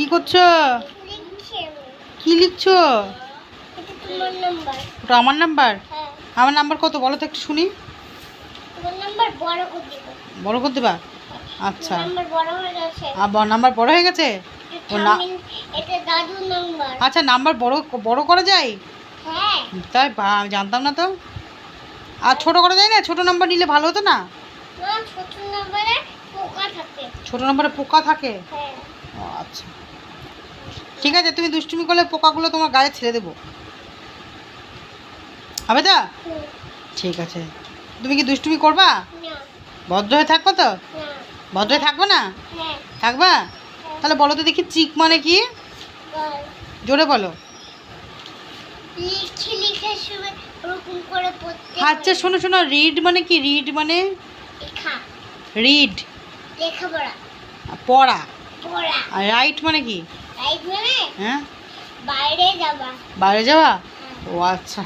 কি করছ? কি লিখছো? ওটা আমার নাম্বার হ্যাঁ। আমার নাম্বার কত? বলো তো একটু শুনি। বড় করে দেবো। করতে দিবা? আচ্ছা। আবার নাম্বার বড় হয়ে গেছে? আচ্ছা নাম্বার বড় বড় করা যায়? হ্যাঁ। তাই আমি জানতাম না তো। আর ছোট করা যায় না? ছোট নাম্বার নিলে ভালো হতো না? ছোট নাম্বারে পোকা থাকে। হ্যাঁ আচ্ছা। ঠিক আছে তুমি দুষ্টুমি করলে পোকাগুলো তোমার গায়ে ছেড়ে দেবো। হবে তো? ঠিক আছে। তুমি কি দুষ্টুমি করবা? ভদ্র হয়ে থাকব তো? ভদ্র হয়ে থাকব না? হ্যাঁ। থাকবা? তাহলে বলো তো দেখি চিক মানে কি? জোরে বলো। পড়তে আচ্ছা শোনো শোনো রিড মানে কি? রিড মানে? রিড পড়া। আর রাইট মানে কি? রাইট মানে হ্যাঁ? বাইরে যাওয়া। বাইরে যাওয়া? হ্যাঁ। ও আচ্ছা।